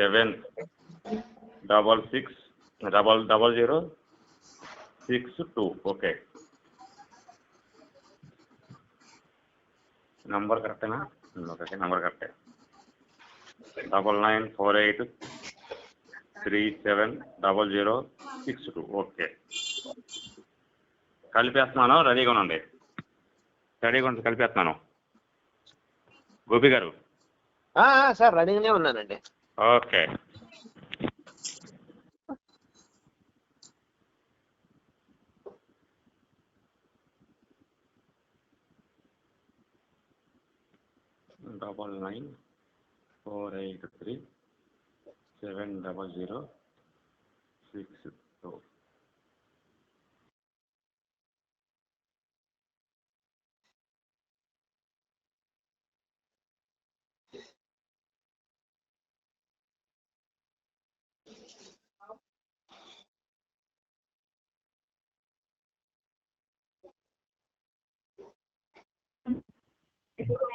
Seven double six double double zero six two. Okay. Number కరెక్టేనా okay number కరెక్టే double nine four eight three seven double zero six two okay. కలిపేస్తున్నాను రెడీగా ఉండండి. రెడీగా ఉండి కలిపేస్తున్నాను. గోపి గారు. Sir రెడీగానే ఉన్నానండి. Okay. double nine four eight three seven double zero six two.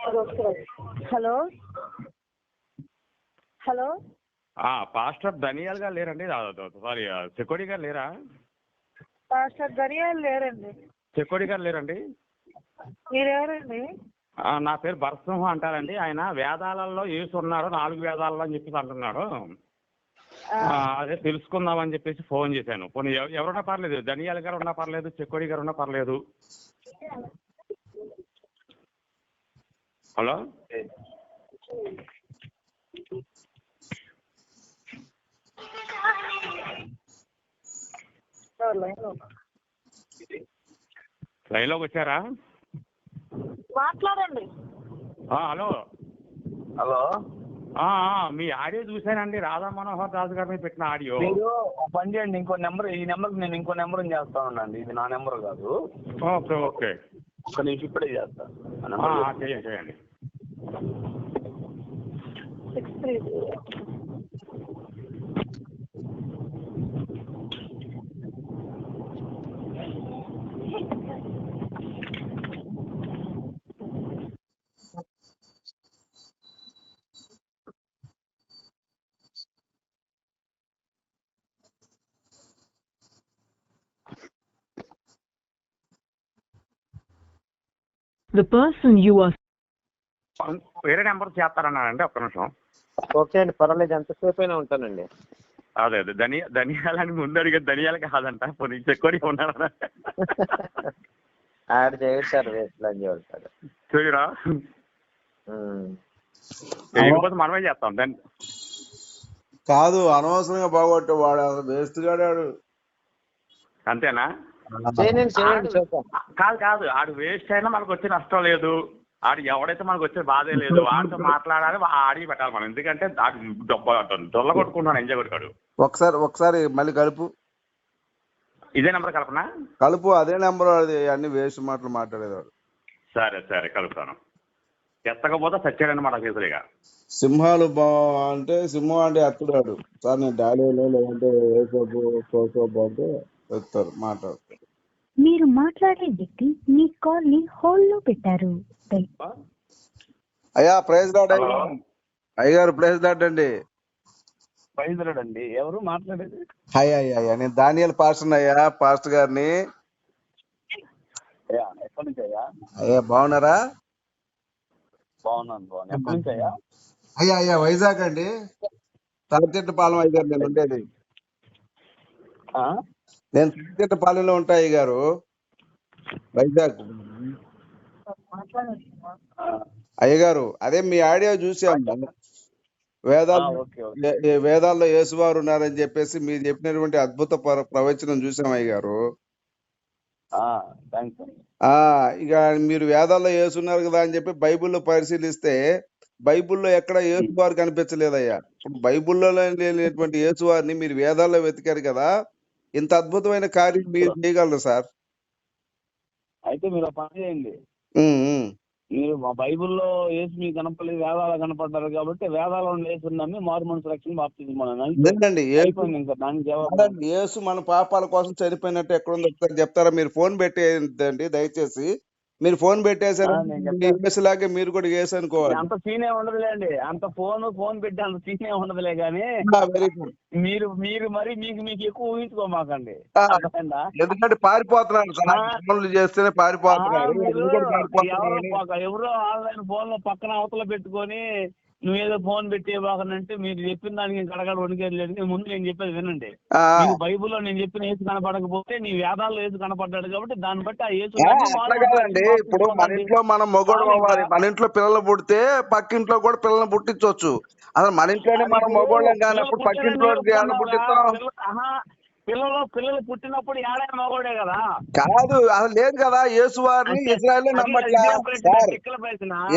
Hello? Hello? Pastor Daniel గారు లేరండి. సారీ చెకోడి గారు లేరా? పాస్టర్ దర్యాలు లేరండి. చెకోడి గారు లేరండి? మీరెవరండి? నా పేరు భరసింహం అంటారండి. ఆయన వేదాలలో యేసు ఉన్నాడు నాలుగు వేదాలలో అని చెప్పేసి అంటున్నాడు. అదే తెలుసుకుందామని చెప్పేసి ఫోన్ చేశాను. పోనీ ఎవ- ఎవరున్నా పర్లేదు. ధనియాల్ గారు ఉన్నా పర్లేదు. చెక్కోడి గారు ఉన్నా పర్లేదు. హలో. లైన్లోకి వచ్చారా? మాట్లాడండి. ఆ, హలో. హలో. మీ ఆడియో చూశానండి. రాధా మనోహర్ దాస్ గారి మీద పెట్టిన ఆడియో. మీరు ఒక పని చేయండి. ఇంకో నెంబర్ ఈ నెంబర్కి నేను ఇంకో నెంబర్ చేస్తా ఉండండి. ఇది నా నెంబర్ కాదు. Okay okay. ఒక్క నిమిషం ఇప్పుడే చేస్తా. ఆ ఆ, నెంబర్ ఆ, చేయండి. చేయండి six three The person you are వేరే నెంబర్ చేస్తారన్నారండి ఒక్క నిమిషం. ఓకే అండి పర్వాలేదు ఎంతసేపు అయినా ఉంటానండి. అదే అదే ధనియా ధనియాలని ముందు అడిగే ధనియాలు కాదంట పోనీ చెక్కోడి ఉన్నారా ఆడ చేయడు సార్ వేస్ట్ అని చెబుతాడు చూడరా. చేయకపోతే మనమే చేస్తాం దాన్ని కాదు అనవసరంగా బాగొట్టే వాడు వేస్ట్ గాడాడు. అంతేనా? చేయండి చేయండి చూద్దాం కాదు కాదు ఆడు వేస్ట్ అయినా మనకు వచ్చే నష్టం లేదు. ఆడు ఎవడైతే మనకు వచ్చే బాధే లేదు వాడితో మాట్లాడాలి ఆడికి పెట్టాలి మనం. ఎందుకంటే ఆడు దొబ్బ దొల్ల కొట్టుకుంటున్నాడు ఎంజాయ్ కొట్టుకాడు. ఒకసారి ఒకసారి మళ్ళీ కలుపు. ఇదే నెంబర్ కలపనా? కలుపు అదే నెంబర్ అది అన్ని వేస్ట్ మాటలు మాట్లాడేవాడు. సరే సరే కలుపుతాను. ఎత్తకపోతే సచ్చాడనమాట కేసులుగా సింహాలు బా అంటే సింహం అంటే ఎత్తుడాడు. సార్ నేను డాలీలో లేదంటే ఏసోపు కోసోపు అంటే ఎత్తారు మాట్లాడతారు మీరు మాట్లాడే వ్యక్తి మీ కాల్ని హోల్డ్లో పెట్టారు అయ్యా ప్రైజ్ లాడ్ అయ్యగారు ప్రైజ్ లాడ్ అండి. బయలుదేరాడు అండి. ఎవరు మాట్లాడేది? హాయ్ అయ్యా అయ్యా నేను దానియల్ పాస్టర్ అయ్యా పాస్టర్ గారిని. అయ్యా అయ్యా? అయ్యా బాగున్నారా? బాగున్నాను బాగున్నాను. ఎక్కడి నుంచి అయ్యా? అయ్యా అయ్యా వైజాగ్ అండి. తలచెట్టుపాలెం అయ్యారు నేను ఉండేది. నేను తలచెట్టుపాలెంలో ఉంటా అయ్యగారు. వైజాగ్. ఆ, అయ్యగారు అదే మీ ఆడియో చూసాము వేదాలు వేదాల్లో యేసువారు ఉన్నారని చెప్పేసి మీరు చెప్పినటువంటి అద్భుత ప్ర- ప్రవచనం చూసాం అయ్యగారు. ఇక మీరు వేదాల్లో యేసున్నారు కదా అని చెప్పి బైబిల్లో పరిశీలిస్తే బైబిల్లో ఎక్కడ యేసువారు కనిపించలేదయ్యా. ఇప్పుడు బైబిల్లో లేనటువంటి యేసువారిని మీరు వేదాల్లో వెతికారు కదా ఇంత అద్భుతమైన కార్యం మీరు చేయగలరు సార్? అయితే మీరు పని చేయండి. మీరు మా బైబిల్లో వేసి మీకు కనపడలేదు వేదాలు కనపడ్డారు కాబట్టి వేదాల్లో వేసి నమ్మి మారు మనసు రక్షణ బాప్తిజం యేసు యేసు మన పాపాల కోసం చనిపోయినట్టు ఎక్కడ ఉందో ఒకసారి చెప్తారా? మీరు ఫోన్ పెట్టేయండి దయచేసి. మీరు ఫోన్ పెట్టేశారు లాగే మీరు కూడా యేసు అనుకోవాలి అంత సీనే ఉండదులేండి. అంత ఫోన్ ఫోన్ పెట్టి అంత సీనే ఉండదులే కానీ గుడ్ మీరు మీరు మరి మీకు మీకు ఎక్కువ ఊహించుకోమాకండి? ఎందుకంటే పారిపోతున్నారు చేస్తేనే పారిపోతున్నారు ఎవరో ఆన్లైన్ ఫోన్లో పక్కన అవతల పెట్టుకొని నువ్వేదో ఫోన్ పెట్టి ఇవ్వకనంటే మీరు చెప్పిన దానికి గడగడ వణికేది లేదు. నేను ముందు నేను చెప్పేది వినండి. ఆ, నీకు బైబిల్లో నేను చెప్పిన ఏసు కనపడకపోతే నీ వేదాల్లో ఏసు కనపడ్డాడు కాబట్టి దాన్ని బట్టి ఆ ఏసు ఇప్పుడు మన ఇంట్లో మనం మొగోడు అవ్వాలి. మన ఇంట్లో పిల్లలు పుడితే పక్కింట్లో కూడా పిల్లల్ని పుట్టించవచ్చు. అసలు మన ఇంట్లోనే మనం మొగోళ్ళం కానప్పుడు పక్కింట్లో పుట్టిస్తాం? పిల్లలు పిల్లలు పుట్టినప్పుడు ఏడైనా మగోడే కదా కాదు అసలు లేదు కదా యేసు వారిని ఇజ్రాయెల్ అది నమ్మట్లా సార్.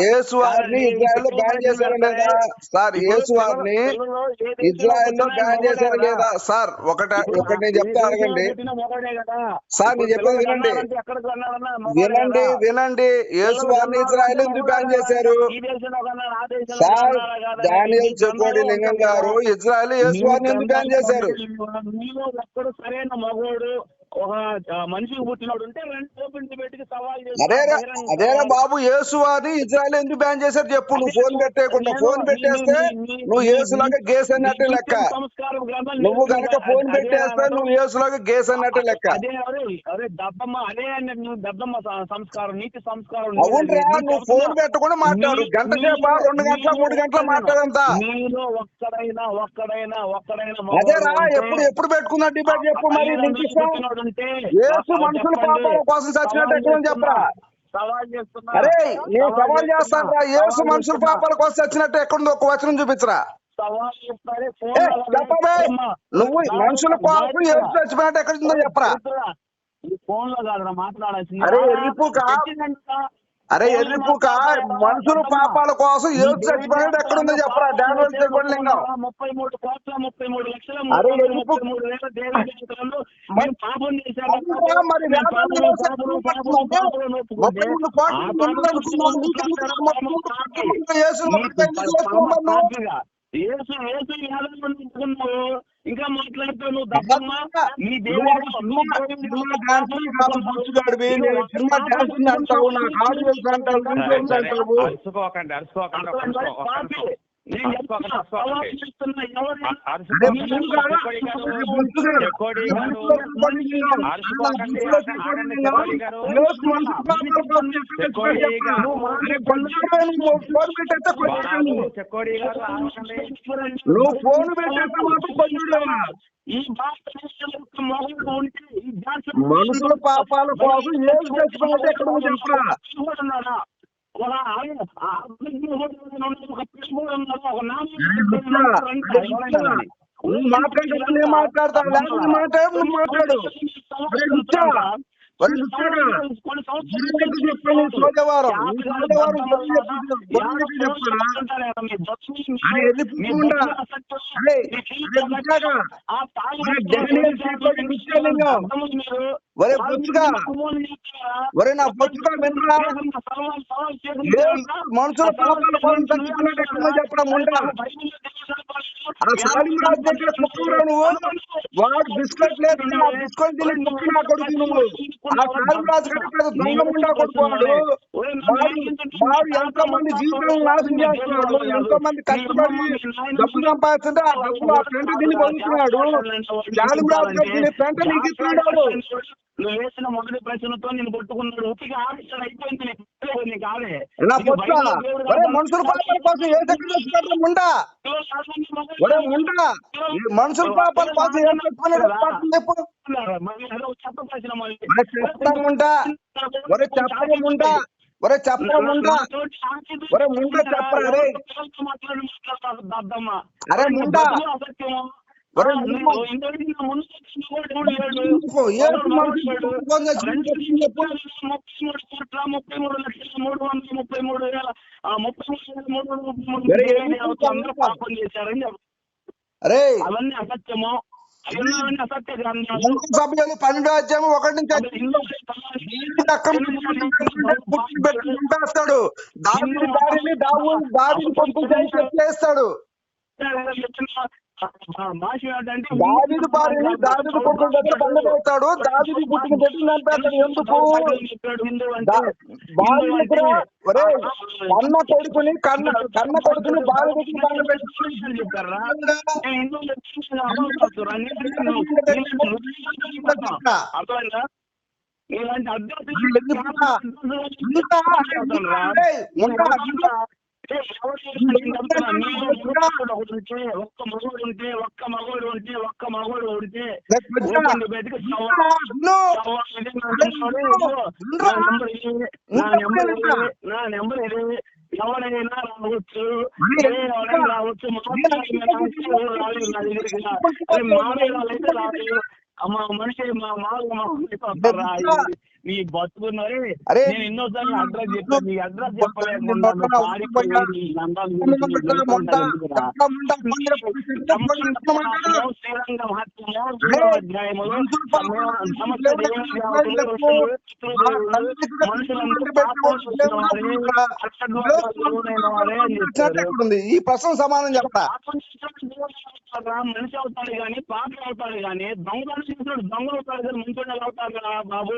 యేసు వారిని ఇజ్రాయెల్లో బ్యాన్ చేశారా లేదా సార్ యేసు వారిని ఇజ్రాయెల్లో బ్యాన్ చేశారా లేదా. సార్ ఒకట ఒకటి నేను చెప్తా అడగండి. సార్ నేను చెప్పేది వినండి వినండి. వినండి యేసు వారిని ఇజ్రాయెల్ ఎందుకు బ్యాన్. చేశారు సార్ గ్రంథాలు చెకోడి లింగం గారు. ఇజ్రాయెల్ యేసు వారిని ఎందుకు బ్యాన్ చేశారు మీలో ఒక్కడు సరైన మగోడు ఒక మనిషికి పుట్టినోడు ఉంటే ఓపెన్ డిబేట్కి సవాల్ చేస్తా, అదేరా. బాబు యేసు వారిని ఇజ్రాయెల్ ఎందుకు బ్యాన్ చేశారు చెప్పు నువ్వు ఫోన్ పెట్టేయకుండా నేను- ఫోన్ పెట్టేస్తే నువ్వు యేసులాగా గేస్ అన్నట్టే లెక్క నువ్వు. గనక ఫోన్ పెట్టేస్తే. నువ్వు యేసులాగా గేస్ అన్నట్టే లెక్క అదే అరే అరే దద్దమ్మ అదే అండి నువ్వు దద్దమ్మ స- సంస్కారం నీతి సంస్కారం. అవునరా నువ్వు. ఫోన్ పెట్టకుండా మాట్లాడు గంట సేపా రెండు గంటల మూడు గంటల మాట్లాడంతా నీలో ఒక్కడైనా ఒక్కడైనా ఒక్కడైనా అదేరా ఎప్పుడు ఎప్పుడు పెట్టుకున్నా డిబేట్ చెప్పు మరి పైన యేసు సవాల్ మనుషుల. పాపాల కోసం చచ్చినట్టు ఎక్కడ చెప్పరా? అరే నేను సవాల్. చేస్తాను రా యేసు మనుషుల. పాపాల కోసం చచ్చినట్టు ఎక్కడుందో ఒక వచనం చూపించరా? చెప్పవే. నువ్వు మనుషుల నా- యేసు చచ్చిపోయినట్టు ఎక్కడ ఉందో చెప్పరా ఫోన్లో కాదురా మాట్లాడాల్సింది. అరే, ఎర్రిపుక. మనుషుల పాపాల కోసం యేసు చచ్చిపోయినట్టు ఎక్కడ ఉందో చెప్పరా డానియల్ చెకోడి లింగం ముప్పై మూడు కోట్ల ముప్పై మూడు లక్షల అరే, ముప్పై ఎరుపు- మూడు వేల? మరి పాపం. యేసు యేసు యాదవ్ అనుకున్నావు ఇంకా మాట్లాడుతావు నువ్వు నీ దేవుడు అంటావు అరుచుకోకండి అరుచుకోకండి నువ్వు ఫోన్ పెట్టేస్తే మాత్రం మనుషుల పాపాల కోసం ఏం చచ్చిపోతే ఎక్కడ చెప్పరా నేను మాట్లాడతా మాట్లాడు మాట్లాడు చెప్పరా ఒరే బొచ్చుగా ఒరే నా బొచ్చుగా వినరా? మనుషుల పాపాల చెప్పడం ముండా ఆ సాలిమరాజు దగ్గర నువ్వు? వాడు బిస్కెట్ లేదు బిస్కెట్ తిని కుక్క నా కొడుకు నువ్వు. ఆ సాలిమరాజు పెద్ద దొంగ ముండా కొడుకు వాడు. వాడు ఎంతో మంది జీవితాలను నాశనం చేస్తున్నాడు ఎంతో మంది కష్టపడి డబ్బు సంపాదిస్తుంటే ఆ డబ్బు ఆ పెంట తిని తిని పెంట నీకు ఇస్తున్నాడు? నువ్వు వేసిన మొదటి ప్రశ్నతో నేను కొట్టుకున్నాడు. ఆడిస్తాడు అయిపోయింది నీకు. ఒరే మనుషుల పాపాల కోసం ఏ ముండా. ఒరే ముండా. మనుషుల పాపాల కోసం ఏం చెప్పు. చెప్ప ప్రశ్న మళ్ళీ. ఒరే చెప్పముండా ఒరే చెప్పముండా ఒరే ముండా చెప్పరా అరే ముండా. ఒరే ముండా. ఎందుకు? ఏసు మనుషులు ఫోన్ చేసి చెప్పు. ముప్పై మూడు లక్షల మూడు వందల ముప్పై మూడు వేల ముప్పై మూడు మూడు మూడు పాపం చేశారని. అరే అవన్నీ అసత్యము సభ్యులు పన్నెండో అధ్యాయం ఒకటి నుంచి దావిని దారిని దావు దావిని పంపు చేసి చెప్పేస్తాడు భాష ఏంటంటే దావిది భార్యని దావిది పుట్టిన దగ్గర బండవేస్తాడు దావిది పుట్టిన దగ్గర చంపేస్తాడు ఎందుకు? భార్య దగ్గర ఒరే కన్న కొడుకుని కన్న కన్న కొడుకుని భార్య దగ్గర ఇలాంటి ఒక్క మగోడు ఉంటే ఒక్క మగోడు ఉంటే ఒక్క మగోడు ఉంటే బయటకు నా నెంబర్ ఇది నా నెంబర్ ఇది నా ఎవరైనా రావచ్చు ఎవరైనా రావచ్చు రాలేదు నా దగ్గరికి మామూలు రాలేదు మా మనిషి మా మామూలు నీ బతుకున్నారే. నేను ఎన్నోసార్లు అడ్రస్ చెప్పాను నీ అడ్రస్ ఈ ప్రశ్న సమాధానం చెప్తా? మనిషి అవుతాడు కానీ పాపం అవుతాడు కానీ దొంగలు చేసినప్పుడు దొంగ అవుతాడు కానీ మంచి అవుతాడు కదా బాబు.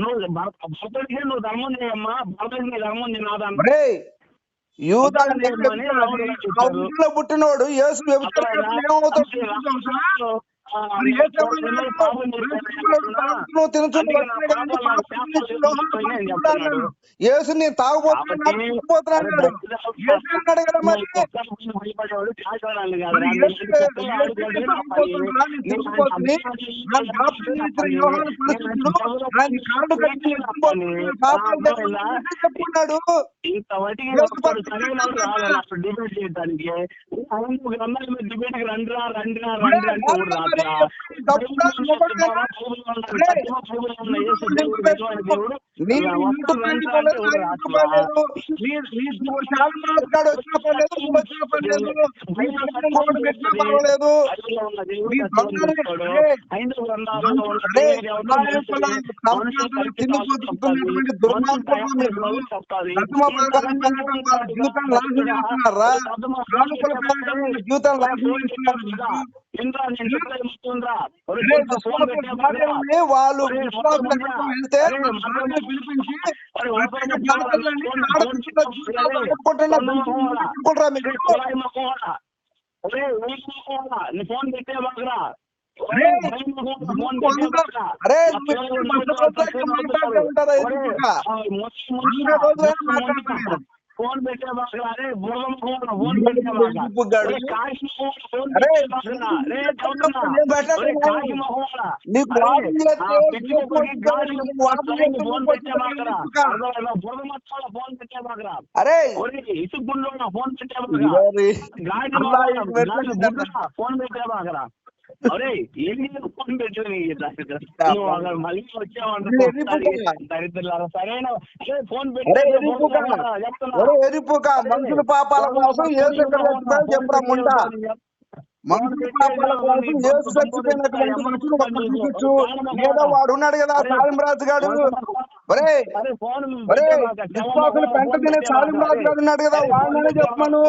నువ్వు ధర్మం చేయమ్మా. భర్తడికి నీ ధర్మం యూదా పుట్టినోడు యేసు యేసు నేను తాగుపోతున్నాను తాగుపోతున్నాను అన్నాడు యేసు అన్నాడు కదా మరి భయపడేవాడు కాల్చడాలు మరి యేసు యేసు యేసు తాగుపోతున్నా, నేను తినకపోతుంది. నాకు బాప్తిజం ఇచ్చిన యోహాను పరిశుద్ధుడు, ఆయన కాళ్ళు కట్టి ఎత్తుకుపోతున్నాడు, పాపాలు తెలుసుకున్నాడు చెప్పుకున్నాడు డిబేట్ చేయడానికి మీద డిబేట్కి రండిరా రండిరా రండి అంటే ఎవరు రాదురా. నీ వాళ్ళ వెళ్తే నీ ఫోన్ పెట్టే రోజులైతే మాట్లాడుతున్నారు. ఫోన్ పెట్టే బాగా అరే బుర్రం ఫోన్ ఫోన్ పెట్టే బాగా ఎందుకుగాడు? అరే, కాశీ ఫోన్ ఫోన్ అరే, పెట్టే బాగా అరే చదువుతున్నా నేను పెట్టలేదు అరే, బాబు. కాశీ మొహోడా. నీకు అరే, వాదన చేస్తే ఆ పిచ్చి మొక్కకి గాలి నీకు వాదన చేస్తే ఫోన్ నీకు పెట్టే బాగా ఎందుకుగా? అర్థమైందా? బుర్ర మచ్చాల ఫోన్ పెట్టే బాగా అరే ఒరే ఇసుగుండు ఫోన్ పెట్టే బాగా అరే ఏంటి ఫోన్ మళ్ళీ. దరిద్రులారా? సరైన? ఫోన్ ఎరిపుక మనుషుల పాపాల కోసం ఏసు ఎక్కడ చచ్చిపోయాడు చెప్పరా ముండా మనుషుల పాపాల కోసం ఏసు చచ్చిపోయినటువంటి మనుషులు ఒక్క చూపించు ఏదో వాడు ఉన్నాడు కదా సాలింరాజు గాడు. ఒరే అరే ఫోన్ ఒరే విశ్వాసులు పెంట తినే సాలింరాజు గాడు ఉన్నాడు కదా వాడినే చెప్పమను.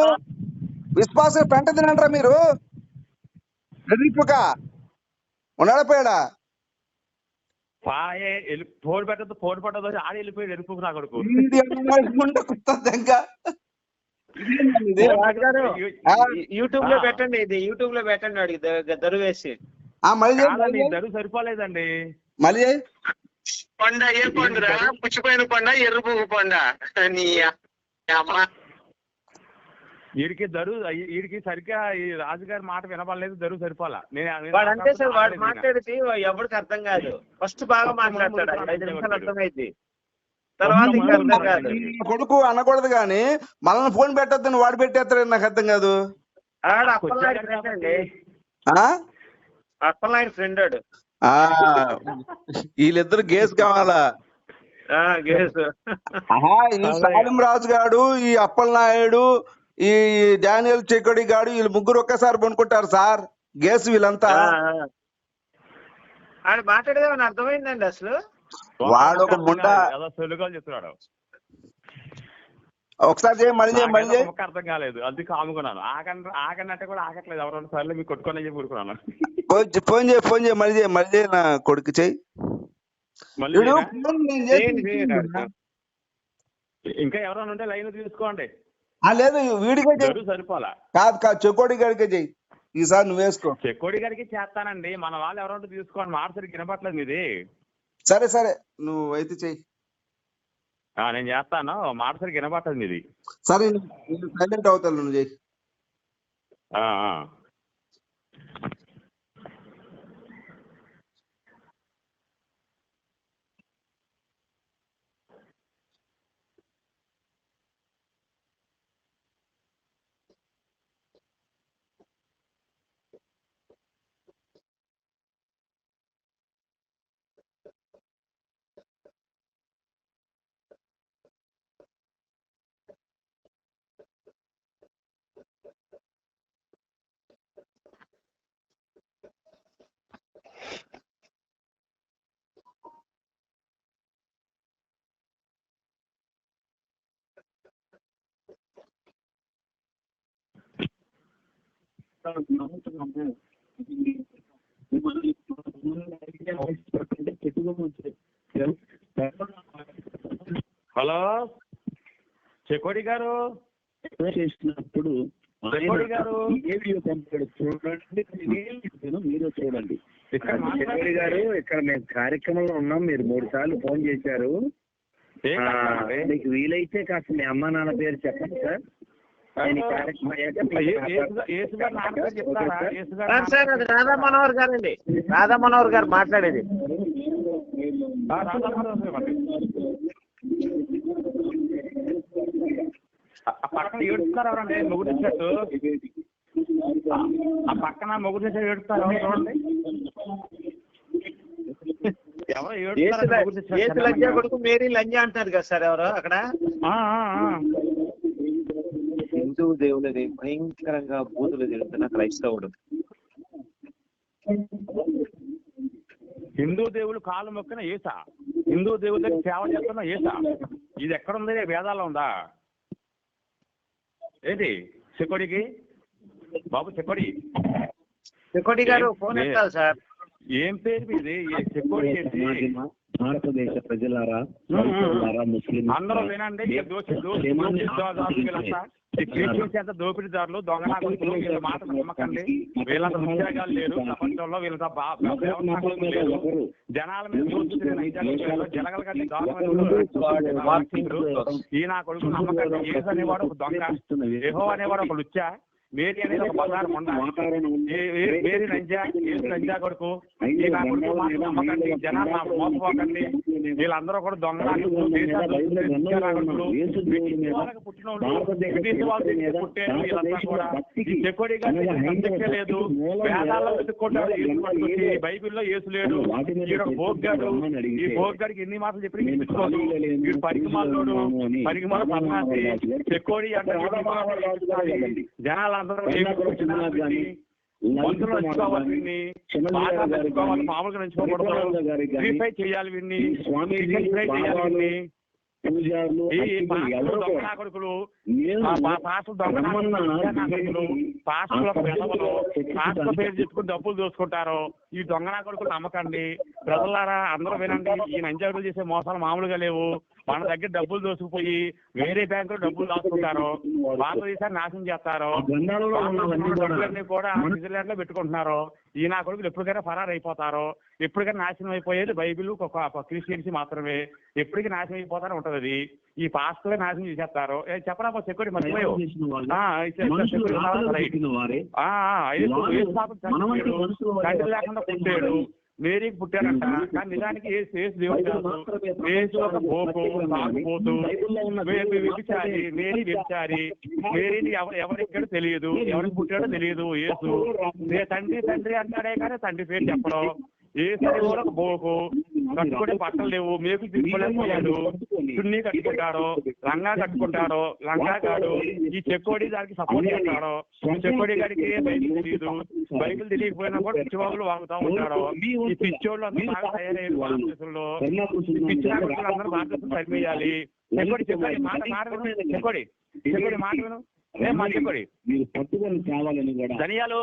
విశ్వాసులు పెంట తినంటారా మీరు. ఎరిపుక ఉన్నాడా పోయాడా? పాయే ఫోన్ పెట్టదు ఫోన్ పెట్టదు ఆడ వెళ్ళిపోయాడు ఎరుపు నా కొడుకు. యూట్యూబ్లో పెట్టండి ఇది యూట్యూబ్లో పెట్టండి వాడికి ద- దరువేసి ఆ, మళ్ళీ. ధరు సరిపోలేదండి. మళ్ళీ. కొండ ఏ కొండరా? పుచ్చిపోయిన కొండ ఎర్రపువ్వు కొండ. నీ అమ్మ. వీడికి దరు వీడికి సరిగ్గా ఈ రాజుగారి మాట వినపడలేదు దరు సరిపోలా. నేను అంతే సార్ వాడు మాట్లాడితే ఎవరికి అర్థం కాదు. ఫస్ట్ బాగా మాట్లాడతాడు ఐదు నిమిషాలు అర్థమైంది. తర్వాత ఇంకా అర్థం కాదు. ఈ కొడుకు అనకూడదు కానీ మనల్ని ఫోన్ పెట్టద్దని వాడు పెట్టేస్తాడు నాకు అర్థం కాదు. అప్పలనాయుడు ఫ్రెండ్ ఆడు. ఆ వీళ్ళిద్దరు గేస్ కావాలా? ఆ, గేసు. ఆహా, ఈ సాలిం రాజు గాడు ఈ అప్పలనాయుడు ఈ డానియల్ చెక్కడి గాడు వీళ్ళు ముగ్గురు ఒక్కసారి పనుకుంటారు సార్. గేస్ వీళ్ళంతా. ఆ, ఆ. ఆడు మాట్లాడేదేమని అర్థమైందండి అసలు? వాడు ఒక ముండ చెప్తున్నాడు. ఒకసారి చేయి మళ్ళీ చేయి మళ్ళీ చేయి. అర్థం కాలేదు. అది కాముకున్నాను. ఆకండి అంటే కూడా ఆగట్లేదు ఎవరో సార్లు మీకు కొట్టుకొని చెప్పి ఊరుకున్నాను ఫోన్ చేయి ఫోన్ చేయి మళ్ళీ చేయి మళ్ళీ చేయి నా కొడుకు చేయి. ఇంకా ఎవరైనా ఉంటే లైన్ తీసుకోండి. ఆ, లేదు వీడికే చేయి. జరుగు సరిపోలా. కాదు కాదు చెకోడి గాడికే చెయ్యి ఈసారి నువ్వు వేసుకో. చెక్కోడి గారికి చేస్తానండి. మన వాళ్ళు ఎవరో ఉంటే తీసుకోండి. మాట సరిగ్గా వినపట్లేదు ఇది సరే సరే నువ్వు అయితే చెయ్యి ఆ, నేను చేస్తాను. మాట సరిగ్గా వినపట్లేదు ఇది సరే నేను సైలెంట్ అవుతాను నువ్వు చెయ్యి ఆ, ఆ. హలో చెకోడి గారు చేసినప్పుడు చెకోడి గారు ఏ వీడియో పంపాడు చూడండి మీరు చూడండి. చెకోడి గారు ఇక్కడ మేము కార్యక్రమంలో ఉన్నాం మీరు మూడు సార్లు ఫోన్ చేశారు? మీకు వీలైతే కాస్త మీ అమ్మ నాన్న పేరు చెప్పండి సార్. సార్ సార్ అది రాధా మనోహర్ గారు అండి రాధా మనోహర్ గారు మాట్లాడేది పక్కన ఏడుస్తారు ఎవరండి? మొగుడు చెట్టు ఆ పక్కన మొగుడు చెట్టు ఏడుస్తారు ఎవరు చూడండి. ఎవరో మేరీ లంజా అంటారు కదా సార్ ఎవరు అక్కడ? ఆ, ఆ, ఆ. హిందూ దేవులది భయంకరంగా బూతులు తిరుగుతున్న క్రైస్తవుడు హిందూ దేవుడు కాలు మొక్కిన ఏస హిందూ దేవుడికి సేవ చేస్తున్న ఏస ఇది ఎక్కడుంది వేదాల్లో ఉందా ఏంటి చెకోడికి బాబు చెకోడి చెకోటి గారు ఫోన్ ఎత్తాలి సార్ ఏం పేరు ఇది ఏ చెకోడి భారతదేశ ప్రజలారా ముస్లింలారా, అందరూ వినండి దోషి దోపిడీదారులు దొంగ నాయకులు వీళ్ళ మాట నమ్మకండి. వీళ్ళంత ఉద్యోగాలు లేరు ప్రపంచంలో వీళ్ళంత జనాల మీద జనగల కంటే దారుణమైన వాక్సింగ్లు. ఈ నా కొడుకు నమ్మకండి. ఏసు అనేవాడు ఒక దొంగ. యెహో అనేవాడు ఒక లుచ్చ. మేరీ అనేది ఒక బంగారం మేరీ నంజా ఏసు నంజా కొడుకు? జనాలు మోసపోకండి. వీళ్ళందరూ కూడా దొంగ నాయకులు, దేశాలు దోచుకునే నాయకులు, బ్రిటిష్ వాళ్ళకి పుట్టినోళ్ళు, బ్రిటిష్ వాళ్ళ దగ్గర పుట్టారు వీళ్ళంతా కూడా ఈ చెకోడి గారి సబ్జెక్టే లేదు. వేదాల్లో బైబిల్లో యేసు లేడు. ఒక భోగ్గాడు ఈ భోగ్గాడికి ఎన్ని మాటలు చెప్పి వినిపించుకోదు వీడు పరిగమాలోడు. పరిగమాల సన్నాసి చెక్కోడి అంటే వీడి మామూలుగా చేయాలి కొడుకులు పాస్టర్ల పేరు చెప్పుకుని డబ్బులు దోసుకుంటారు. ఈ దొంగ నా కొడుకులు నమ్మకండి ప్రజలారా అందరూ వినండి. ఈ నంజాగులు చేసే మోసాలు మామూలుగా లేవు. మన దగ్గర డబ్బులు దోసుకుపోయి వేరే బ్యాంకులో డబ్బులు దాచుకుంటారు భారతదేశాన్ని నాశనం చేస్తారు డబ్బులన్నీ కూడా స్విట్జర్లాండ్లో పెట్టుకుంటున్నారు ఈ నా కొడుకులు ఎప్పటికైనా ఫరారు అయిపోతారు ఎప్పటికైనా నాశనం అయిపోయేది బైబిల్ ఒక క్రిస్టియన్స్ మాత్రమే. ఎప్పటికీ నాశనం అయిపోతానే ఉంటది అది ఈ పాస్టర్లే నాశనం చేసేస్తారు. చెప్పరా చెప్పండి మర్చిపోయావు లేకుండా మేరీకి పుట్టారంట. కానీ నిజానికి యేసు యేసు దేవుడు ఒక పోపు తాగుపోతు వే- వ్యభిచారి మేరీ వ్యభిచారి మేరీని ఎవరు ఎవరిక్కడో తెలియదు? ఎవరికి పుట్టాడో తెలియదు? నే తండ్రి తండ్రి అంటాడే కానీ తండ్రి పేరు చెప్పడం. కూడా ఒక పోపు కట్టుకునే బట్టలు లేవు మేకులు తీసుకోలేకపోయాడు చున్నీ కట్టుకుంటాడు లంగా కట్టుకుంటాడు లంగా కాడు ఈ చెక్కోడి దానికి సపోర్ట్ చేస్తాడు చెక్కోడి గారికి బైబిల్ తెలియదు బైబిల్ తెలియకపోయినా కూడా పిచ్చివాగులు వాగుతా ఉంటాడు ఈ పిచ్చోళ్ళు అందరూ బాగా తయారయ్యారు భారతదేశంలో పిచ్చి అందరూ భారతదేశం పరిమేయాలి చెక్కోడి చెక్కోడి మాట మాట చెక్కోడి చెక్కోడి మాట చెక్కోడి మీరు పట్టుకొని కావాలని కూడా ధనియాలు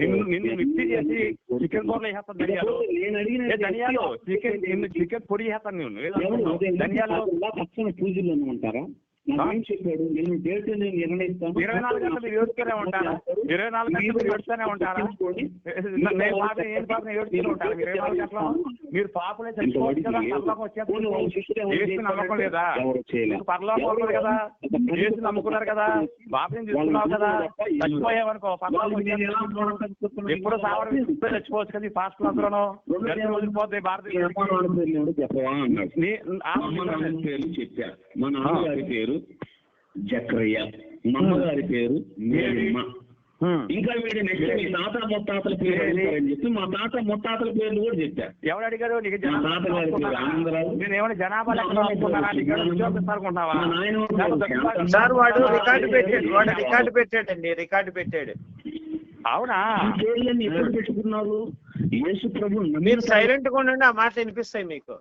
నిన్ను మిక్సీ చేసి చికెన్ కూరలో వేసేస్తాను ధనియాలు. నేను అడిగిన ఏ ధనియాలు చికెన్ చికెన్ పొడి చేస్తాను నేను ధనియాలు పక్కన పూజలు ఉంటారా ఏం చెప్పాడు నేను డేట్ నేను నిర్ణయిస్తాను ఇరవై నాలుగు గంటలు ఏడుస్తూనే ఉంటారా ఇరవై నాలుగు గంటలు ఏడుస్తూనే ఉంటారా నేను పాప ఏం పాప ఏడుస్తూనే ఉంటారా మీరు ఇరవై నాలుగు గంటలు మీరు పాపలే చచ్చిపోవచ్చు కదా పరలోకం నమ్మకం లేదా కదా ఏసు నమ్ముకున్నారు కదా బాబుని తీసుకున్నావు కదా చచ్చిపోయావనుకో పరలోకం. ఎప్పుడు సావడం చచ్చిపోవచ్చు కదా ఈ ఫాస్ట్ క్లాస్లోనూ జన్మ వదిలిపోతే భారతదేశానికి చెప్పవా అన్నాడు నీ ఆ అమ్మ నాన్న పేర్లు చెప్పా మా నాన్నగారి పేరు జక్రయ్య మమ్మగారి పేరు మేలిమ్మ ఇంకా వీడు నెక్స్ట్ మీ తాత ముత్తాతల పేరు అని చెప్పి మా తాత ముత్తాతల పేర్లు కూడా చెప్పారు ఎవరు అడిగారు నీకు తాత గారి పేరు ఆనందరావు. నేను ఏమైనా జనాభా సార్ రికార్డు పెట్టాడు. వాడు రికార్డు పెట్టాడండి. రికార్డు పెట్టాడు. అవునా? పేర్లన్నీ ఎప్పుడు పెట్టుకున్నారు? యేసు ప్రభు మీరు సైలెంట్గా ఉండండి. ఆ మాట వినిపిస్తాయి మీకు.